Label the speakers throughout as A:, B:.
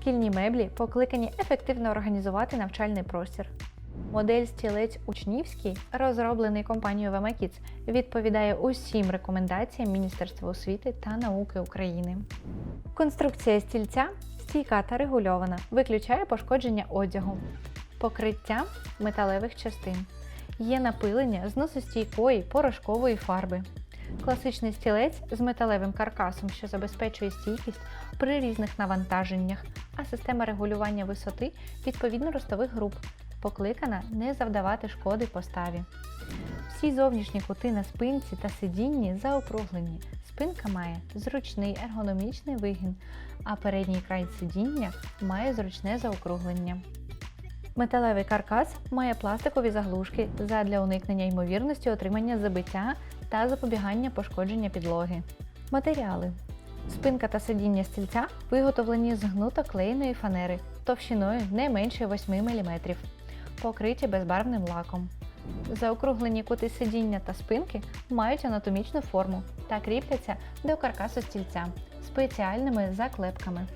A: Шкільні меблі покликані ефективно організувати навчальний простір. Модель стілець учнівський, розроблений компанією Vemakids, відповідає усім рекомендаціям Міністерства освіти та науки України. Конструкція стільця стійка та регульована, виключає пошкодження одягу. Покриття металевих частин. Є напилення зносостійкої порошкової фарби. Класичний стілець з металевим каркасом, що забезпечує стійкість при різних навантаженнях, а система регулювання висоти відповідно ростових груп, покликана не завдавати шкоди поставі. Всі зовнішні кути на спинці та сидінні заокруглені. Спинка має зручний ергономічний вигін, а передній край сидіння має зручне заокруглення. Металевий каркас має пластикові заглушки задля уникнення ймовірності отримання забиття та запобігання пошкодження підлоги. Матеріали. Спинка та сидіння стільця виготовлені з гнутоклеєної фанери товщиною не менше 8 мм, покриті безбарвним лаком. Заокруглені кути сидіння та спинки мають анатомічну форму та кріпляться до каркасу стільця спеціальними заклепками,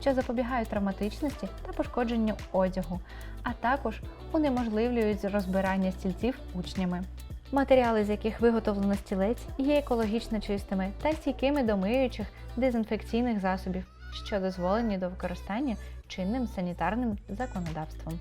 A: що запобігають травматичності та пошкодженню одягу, а також унеможливлюють розбирання стільців учнями. Матеріали, з яких виготовлено стілець, є екологічно чистими та стійкими до миючих дезінфекційних засобів, що дозволені до використання чинним санітарним законодавством.